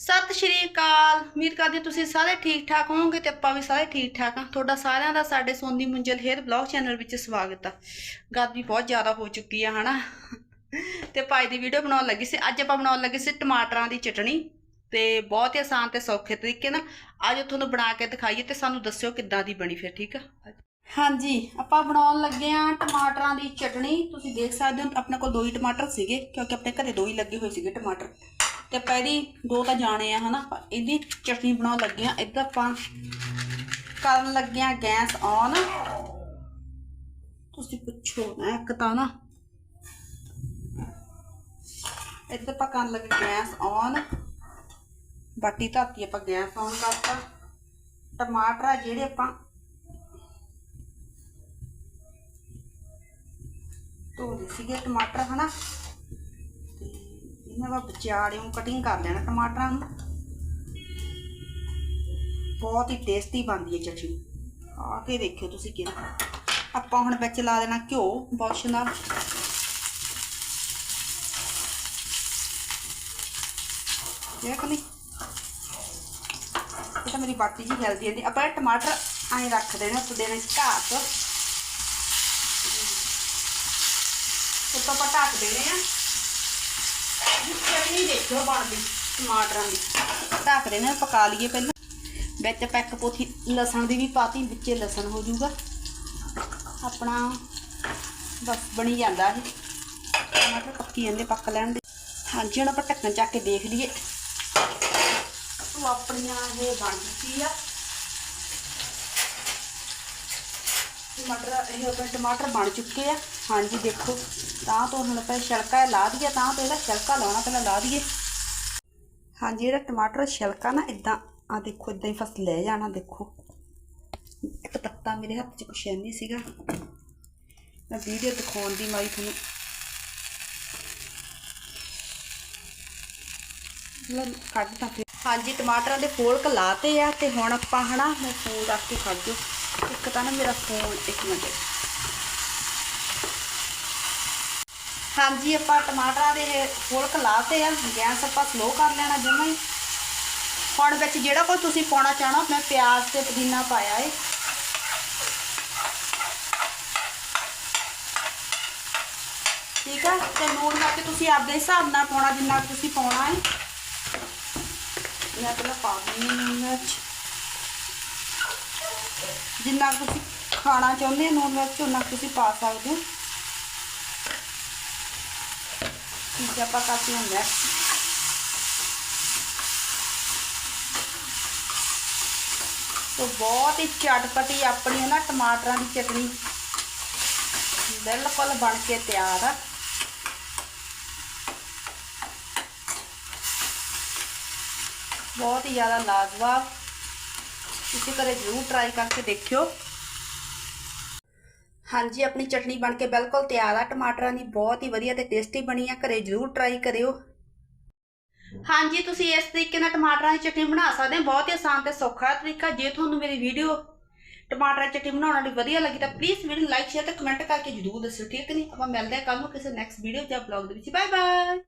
ਸਤਿ ਸ਼੍ਰੀ ਅਕਾਲ। ਉਮੀਦ ਕਰਦੀ ਤੁਸੀਂ ਸਾਰੇ ਠੀਕ ਠਾਕ ਹੋਵੋਗੇ ਤੇ ਆਪਾਂ ਵੀ ਸਾਰੇ ਠੀਕ ਠਾਕ ਹਾਂ। ਤੁਹਾਡਾ ਸਾਰਿਆਂ ਦਾ ਸਾਡੇ Soni Munjal hair blog channel ਵਿੱਚ ਸਵਾਗਤ ਆ। ਗਰਮੀ ਬਹੁਤ ਜ਼ਿਆਦਾ ਹੋ ਚੁੱਕੀ ਆ, ਹਨਾ? ਤੇ ਭਾਈ ਦੀ ਵੀਡੀਓ ਬਣਾਉਣ ਲੱਗੀ ਸੀ। ਅੱਜ ਆਪਾਂ ਬਣਾਉਣ ਲੱਗੇ ਸੀ ਟਮਾਟਰਾਂ ਦੀ ਚਟਣੀ। ਤੇ ਬਹੁਤ ਹੀ ਆਸਾਨ ਤੇ ਸੌਖੇ ਤਰੀਕੇ ਨਾਲ ਅੱਜ ਤੁਹਾਨੂੰ ਬਣਾ ਕੇ ਦਿਖਾਈਏ ਤੇ ਸਾਨੂੰ ਦੱਸਿਓ ਕਿੱਦਾਂ ਦੀ ਬਣੀ ਫਿਰ, ਠੀਕ ਆ? ਹਾਂਜੀ, ਆਪਾਂ ਬਣਾਉਣ ਲੱਗੇ ਆ ਟਮਾਟਰਾਂ ਦੀ ਚਟਣੀ। ਤੁਸੀਂ ਦੇਖ ਸਕਦੇ ਹੋ ਆਪਣੇ ਕੋਲ ਦੋ ਹੀ ਟਮਾਟਰ ਸੀਗੇ, ਕਿਉਂਕਿ ਆਪਣੇ ਘਰੇ ਦੋ ਹੀ ਲੱਗੇ ਹੋਏ ਸੀਗੇ ਟਮਾਟਰ। ਤੇ ਪਹਿਲੀ ਦੋ ਤਾਂ ਜਾਣੇ ਆ, ਹਨਾ? ਇਹਦੀ ਚਟਨੀ ਬਣਾਉਣ ਲੱਗੇ ਆ। ਇੱਧਰ ਆਪਾਂ ਕਰਨ ਲੱਗੇ ਆ ਗੈਸ ਔਨ। ਤੁਸੀਂ ਪੁੱਛੋ ਨਾ ਇੱਕ ਤਾਂ ਨਾ। ਇੱਧਰ ਆਪਾਂ ਕਰਨ ਲੱਗੇ ਗੈਸ ਔਨ। ਬਾਟੀ ਧਾਤੀ ਆਪਾਂ ਗੈਸ ਔਨ ਕਰਤਾ। ਟਮਾਟਰ ਆ ਜਿਹੜੇ ਆਪਾਂ ਧੋਦੇ ਸੀਗੇ ਟਮਾਟਰ, ਹਨਾ? ਇਹਨਾਂ ਵਾ ਵਿਚਾੜਿਓਂ ਕਟਿੰਗ ਕਰ ਲੈਣਾ ਟਮਾਟਰਾਂ ਨੂੰ। ਬਹੁਤ ਹੀ ਟੇਸਟੀ ਬਣਦੀ ਹੈ ਚਟਨੀ ਆ ਕੇ ਦੇਖਿਓ ਤੁਸੀਂ ਕਿਵੇਂ। ਆਪਾਂ ਹੁਣ ਵਿੱਚ ਲਾ ਦੇਣਾ ਘਿਓ ਬੁਰਸ਼ ਨਾਲ ਦੇਖ ਲਈ ਇਹ ਤਾਂ ਮੇਰੀ ਬਾਟੀ ਜੀ ਹੈਲਦੀ ਹੈ ਆਪਾਂ ਇਹ ਟਮਾਟਰ ਐਂ ਰੱਖ ਦੇਣੇ ਉੱਤੇ ਦੇਣੇ ਢਾਕ ਉੱਤੋਂ ਆਪਾਂ ਢੱਕ ਦੇਣੇ ਆ। ਚਟਨੀ ਦੇਖਿਓ ਬਣਦੀ ਟਮਾਟਰਾਂ ਦੀ। ਢੱਕ ਦੇਣੇ, ਪਕਾ ਲਈਏ ਪਹਿਲਾਂ। ਵਿੱਚ ਪੈਕ ਪੋਥੀ ਲਸਣ ਦੀ ਵੀ ਪਾਤੀ, ਵਿੱਚੇ ਲਸਣ ਹੋ ਜਾਊਗਾ। ਆਪਣਾ ਬਸ ਬਣੀ ਜਾਂਦਾ ਇਹ। ਟਮਾਟਰ ਪੱਕੀ ਜਾਂਦੇ, ਪੱਕ ਲੈਣ ਦੇ। ਹਾਂਜੀ, ਹੁਣ ਆਪਾਂ ਢੱਕਣ ਚੱਕ ਕੇ ਦੇਖ ਲਈਏ। ਆਪਣੀਆਂ ਇਹ ਬਣ ਚੁੱਕੀ ਆ। ਟਮਾਟਰ, ਇਹ ਆਪਣੇ ਟਮਾਟਰ ਬਣ ਚੁੱਕੇ ਆ। ਹਾਂਜੀ, ਦੇਖੋ। ਤਾਂ ਤੋਂ ਹੁਣ ਆਪਾਂ ਛਿਲਕਾ ਲਾ ਦਈਏ, ਤਾਂ ਤੋਂ ਇਹਦਾ ਛਿਲਕਾ ਲਾਉਣਾ, ਪਹਿਲਾਂ ਲਾ ਦਈਏ। ਹਾਂਜੀ ਜਿਹੜਾ ਟਮਾਟਰ ਛਿਲਕਾ ਨਾ ਇਦਾਂ ਆ ਦੇਖੋ ਇਦਾਂ ਹੀ ਫਸ ਲੈ ਜਾਣਾ, ਦੇਖੋ। ਇੱਕ ਤੱਤਾ ਮੇਰੇ ਹੱਥ 'ਚ ਕੁਛ ਨਹੀਂ ਸੀਗਾ। ਮੈਂ ਵੀਡੀਓ ਦਿਖਾਉਣ ਦੀ ਮਾਈ ਤੁਹਾਨੂੰ। ਲੈ, ਕੱਢ ਤਾਂ ਹਾਂਜੀ, ਟਮਾਟਰਾਂ ਦੇ ਫੋਲਕ ਲਾਤੇ ਆ, ਤੇ ਹੁਣ ਆਪਾਂ ਹਨਾ, ਮੈਂ ਫੋਨ ਰੱਖ ਕੇ ਖੜ ਜੋ ਇੱਕ ਤਾਂ ਨਾ ਮੇਰਾ ਫੋਨ ਇੱਕ ਮਿੰਟ ਹਾਂਜੀ ਆਪਾਂ ਟਮਾਟਰਾਂ ਦੇ ਫੁਲਕ ਲਾਤੇ ਆ ਗੈਸ ਆਪਾਂ ਸਲੋ ਕਰ ਲੈਣਾ ਜਮਾਂ ਹੀ ਹੁਣ ਵਿੱਚ ਜਿਹੜਾ ਕੋਈ ਤੁਸੀਂ ਪਾਉਣਾ ਚਾਹਣਾ, ਮੈਂ ਪਿਆਜ਼ ਤੇ ਪੁਦੀਨਾ ਪਾਇਆ ਏ। ਠੀਕ ਆ? ਤੇ ਨੂਣ ਮਿਰਚ ਤੁਸੀਂ ਆਪਦੇ ਹਿਸਾਬ ਨਾਲ ਪਾਉਣਾ, ਜਿੰਨਾ ਕੁ ਤੁਸੀਂ ਪਾਉਣਾ ਏ। ਮੈਂ ਪਹਿਲਾਂ ਪਾ ਦਿੰਦੀ ਹਾਂ ਨੂਣ ਮਿਰਚ। ਜਿੰਨਾ ਕੁ ਤੁਸੀਂ ਖਾਣਾ ਚਾਹੁੰਦੇ ਹੋ, ਨੋਨ ਮਿਰਚ ਉਨਾ ਤੁਸੀਂ ਪਾ ਸਕਦੇ ਹੋ। ਠੀਕ ਆਪਾਂ ਕਾਫੀ ਹੁੰਦਾ ਤੋ ਬਹੁਤ ਹੀ ਚਟਪਟੀ ਆਪਣੀ ਨਾ ਟਮਾਟਰਾਂ ਦੀ ਚਟਨੀ। ਬਿਲਕੁਲ ਬਣ ਕੇ ਤਿਆਰ ਆ। ਬਹੁਤ ਹੀ ਜ਼ਿਆਦਾ ਲਾਜਵਾਬ। ਤੁਸੀਂ ਘਰੇ ਜ਼ਰੂਰ ਟਰਾਈ ਕਰਕੇ ਦੇਖਿਓ। ਹਾਂਜੀ, ਆਪਣੀ ਚਟਨੀ ਬਣ ਕੇ ਬਿਲਕੁਲ ਤਿਆਰ ਆ। ਟਮਾਟਰਾਂ ਦੀ ਬਹੁਤ ਹੀ ਵਧੀਆ ਤੇ ਟੇਸਟੀ ਬਣੀ ਆ। ਘਰੇ ਜ਼ਰੂਰ ਟਰਾਈ ਕਰਿਓ। ਹਾਂਜੀ, ਤੁਸੀਂ ਇਸ ਤਰੀਕੇ ਨਾਲ ਟਮਾਟਰਾਂ ਦੀ ਚਟਨੀ ਬਣਾ ਸਕਦੇ ਹੋ। ਬਹੁਤ ਹੀ ਆਸਾਨ ਤੇ ਸੌਖਾ ਤਰੀਕਾ। ਜੇ ਤੁਹਾਨੂੰ ਮੇਰੀ ਵੀਡੀਓ ਟਮਾਟਰਾਂ ਦੀ ਚਟਨੀ ਬਣਾਉਣ ਵਾਲੀ ਵਧੀਆ ਲੱਗੀ ਤਾਂ ਪਲੀਜ਼ ਵੀਡੀਓ ਲਾਈਕ ਸ਼ੇਅਰ ਤੇ ਕਮੈਂਟ ਕਰਕੇ ਜ਼ਰੂਰ ਦੱਸਿਓ, ਠੀਕ ਨਹੀਂ? ਆਪਾਂ ਮਿਲਦੇ ਹਾਂ ਕੱਲ ਨੂੰ ਕਿਸੇ ਨੈਕਸਟ ਵੀਡੀਓ ਜਾਂ ਬਲੌਗ ਦੇ ਵਿੱਚ। Bye bye